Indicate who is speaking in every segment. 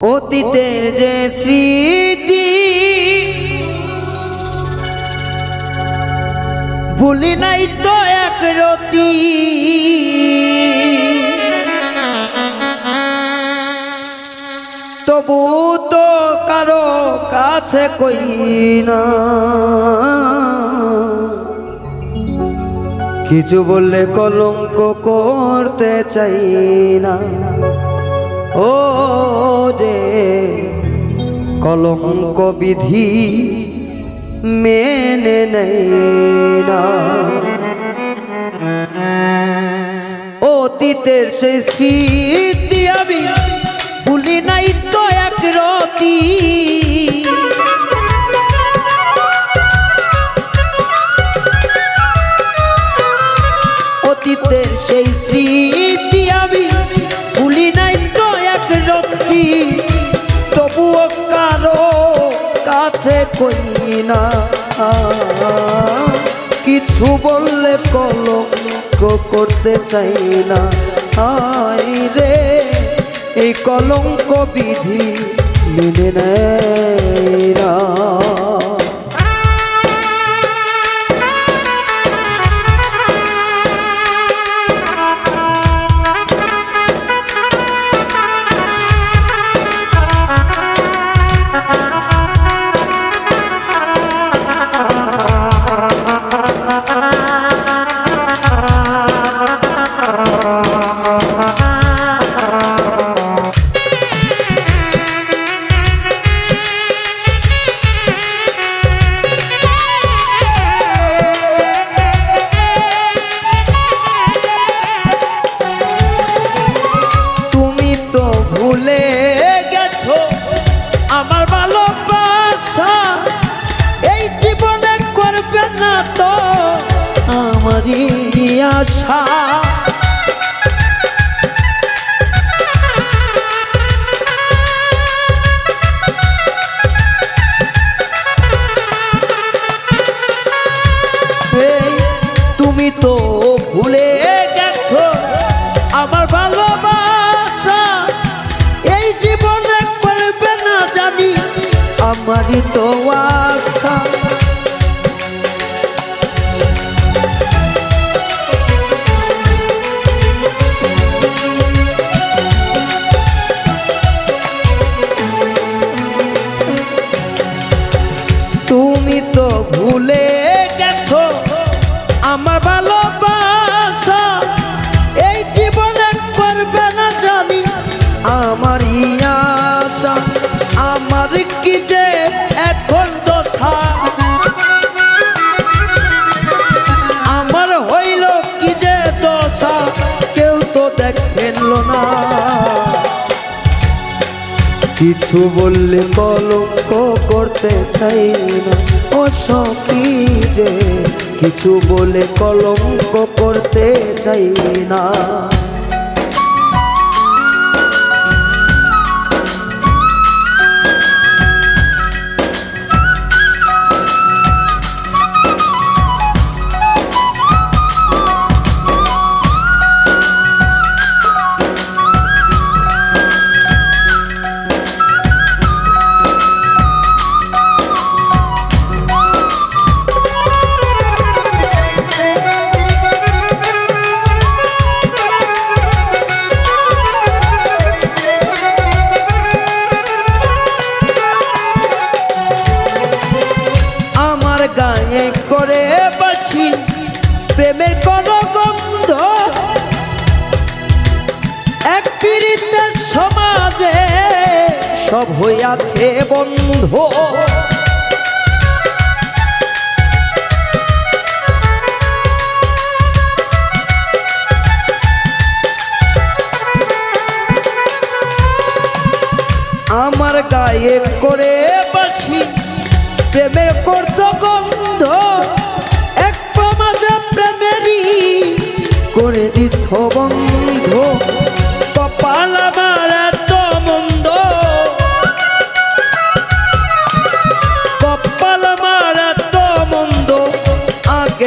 Speaker 1: অতীতের যে স্মৃতি, ভুলি নাই তো এক রতি। তবু তো কারও কাছে কই না। কিছু বললে কলঙ্ক করতে চাই না। ও কলঙ্ক বিধি মেনে না। অতীতের সে স্মৃতি আমি কই না কিছু বললে কলঙ্ক করতে চাই না আই রে, এই কলঙ্ক বিধি মেনে নেয় না। আশা তুমি তো ভুলে গেছো আমার ভালোবাসা। এই জীবনে করবে না জানি আমারই তো কিছু বললে কলঙ্ক করতে চাই না। ও সখী রে কিছু বলে কলঙ্ক করতে চাই না। প্রেমের কোন গন্ধ এক পীড়িতের সমাজে সব হইয়াছে বন্ধ।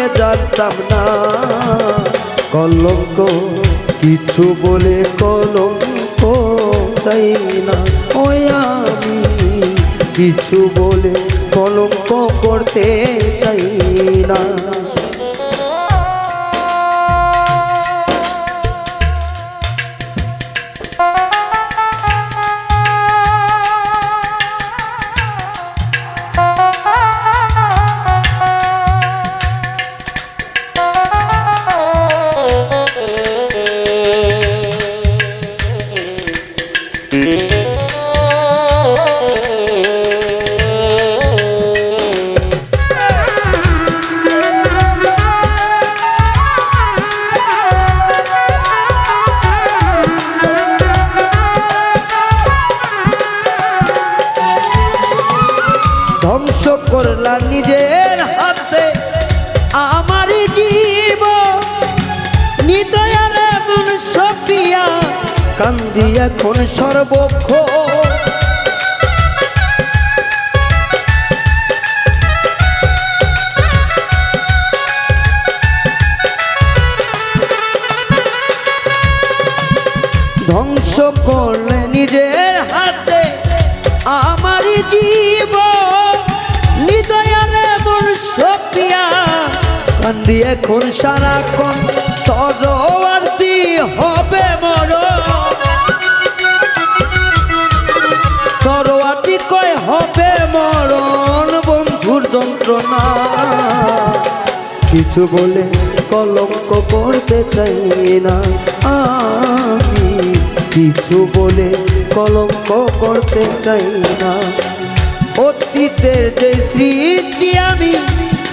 Speaker 1: আগে জানতাম না। কলঙ্ক, কিছু বলে কলঙ্ক চাই না। ওই আমি কিছু বলে কলঙ্ক করতে চাই না। ধ্বংস করলা নিজের হাতে। আমারই জীব এমন সপিয়া কান্দি এখন সর্বক্ষ। ধ্বংস করলে নিজের হাতে আমারই জীব কান্দি এখন সারাক্ষণ তরোয়ার্তি হবে মর সরোয়ার্তি কয় হবে মরণ, বন্ধুর যন্ত্রণা। কিছু বলে কলঙ্ক করতে চাই না আমি। কিছু বলে কলঙ্ক করতে চাই না। অতীতের যে স্মৃতি আমি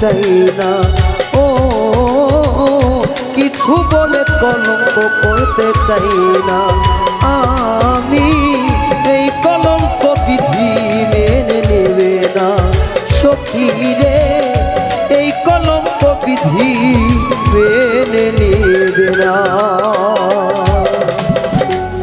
Speaker 1: চাই না ও কিছু বলে কলঙ্ক করতে চাই না আমি